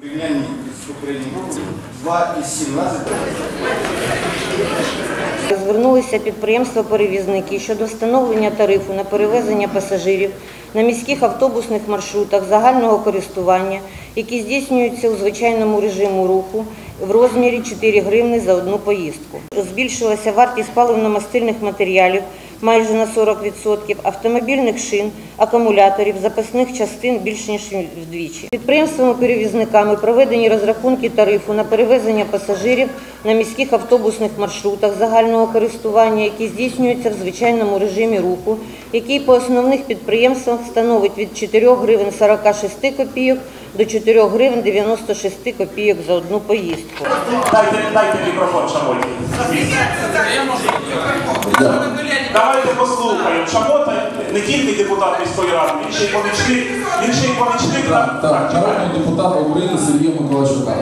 Порівнянні з роком 2,17 Звернулися підприємства-перевізники щодо встановлення тарифу на перевезення пасажирів на міських автобусних маршрутах загального користування, які здійснюються у звичайному режиму руху в розмірі 4 гривни за одну поїздку. Збільшилася вартість паливно-мастильних матеріалів майже на 40%, автомобільних шин, акумуляторів, запасних частин більше ніж вдвічі. Підприємствами-перевізниками проведені розрахунки тарифу на перевезення пасажирів на міських автобусних маршрутах загального користування, які здійснюються в звичайному режимі руху, який по основних підприємствах становить від 4 гривень 46 копійок до 4 гривень 96 копійок за одну поїздку. Дайте, дайте мікрофон, Шамоті. Давайте послухаємо. Шамота не тільки депутат міської ради, він ще й помічник, він ще й помічник. Так, так, народного депутата України Сергія Миколаївчука.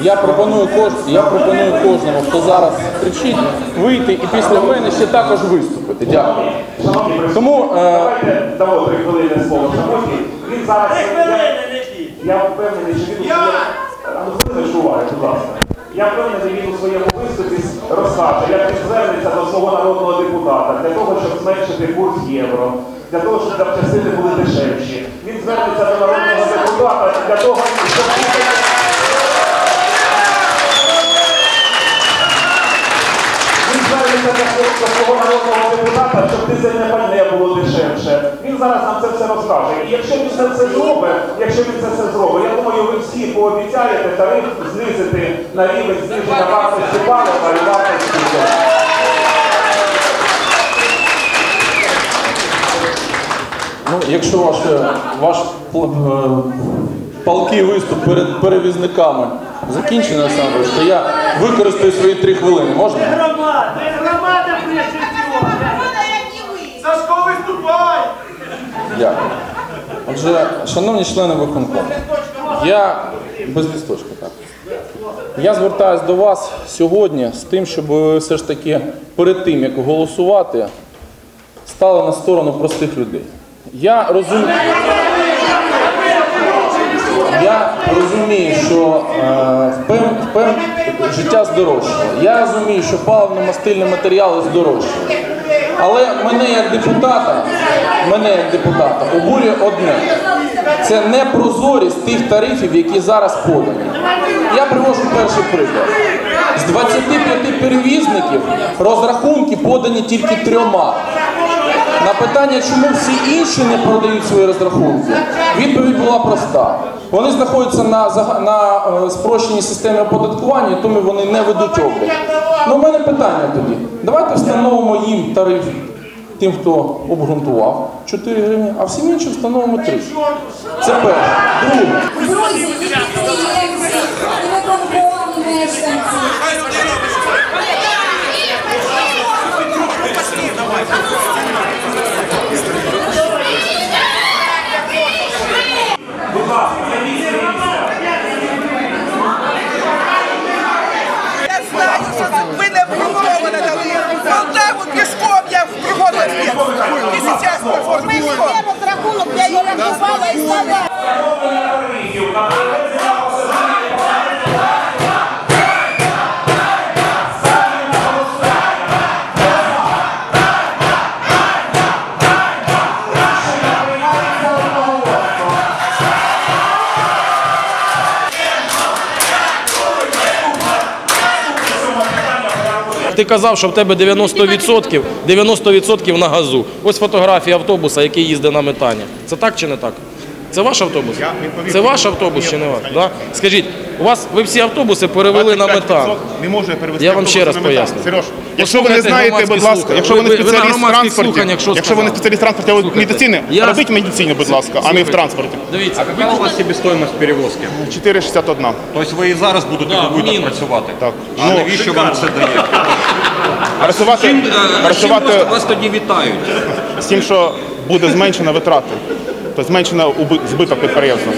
Я пропоную кож... я пропоную кожному, хто зараз кричить, вийти і після мене ще також виступити. Дякую. Тому е, давайте дамо три хвилини слово. Він зараз... Я, впевнений, що він у своєму... А уваги, будь ласка. Я впевнений, він у своєму виступі розкаже, як він звернеться до свого народного депутата для того, щоб зменшити курс євро, для того, щоб запчастини були дешевші. Він звернеться до народного депутата для того, щоб до свого народного депутата, щоб дизельне пальне було дешевше. Він зараз нам це все розкаже. І якщо він це все зробить, якщо він це все зробить, я думаю, ви всі пообіцяєте тариф знизити на рівень зниження вартості палива і вартості. ну, якщо ваш, е, ваш пл- е, палкий виступ перед перевізниками закінчений, Олександр, то я використаю свої три хвилини. Можна? Громада, громада прежде всего. Сашко, выступай! Дякую. Отже, шановні члени виконкому, я без лісточка, так. Я звертаюся до вас сьогодні з тим, щоб ви все ж таки перед тим, як голосувати, стали на сторону простих людей. Я розумію. Я розумію, що е, впев, впев, життя здорожчало. Я розумію, що паливно-мастильні матеріали здорожчали. Але мене як депутата, мене як депутата обурює одне. Це непрозорість тих тарифів, які зараз подані. Я привожу перший приклад. З 25 перевізників розрахунки подані тільки трьома. На питання, чому всі інші не продають свої розрахунки, відповідь була проста. Вони знаходяться на, на е, спрощеній системі оподаткування, тому вони не ведуть облік. Ну, у мене питання тоді. Давайте встановимо їм тариф тим, хто обґрунтував 4 гривні, а всім іншим встановимо 3. Це перше. Друге. Будь ласка, займіть свої місця. Я знаю, що ви не обґрунтовано дали. Молдаву пішком я приходила І зараз приходжу пішком. розрахунок, я її рахувала і стала. Ти казав, що в тебе 90%, 90% на газу. Ось фотографія автобуса, який їздить на метані. Це так чи не так? Це ваш автобус? Це ваш автобус чи не ваш? Да? Скажіть, у вас ви всі автобуси перевели на метан. Не може перевести. Я вам ще раз поясню. Сереж, якщо ви не знаєте, будь ласка, якщо ви не спеціаліст в транспорті, якщо ви не спеціаліст в транспорті, а медицини, я- робіть медицину, будь ласка, а не в транспорті. Дивіться, а Яка у вас себестоїмость перевозки? 4,61. Тобто ви і зараз будете Да, будете мінус. працювати? Так. А Ну, навіщо вам це дає? Працювати, е, вас, вас тоді вітають? з тим, що буде зменшено витрати, тобто зменшено збиток підприємства.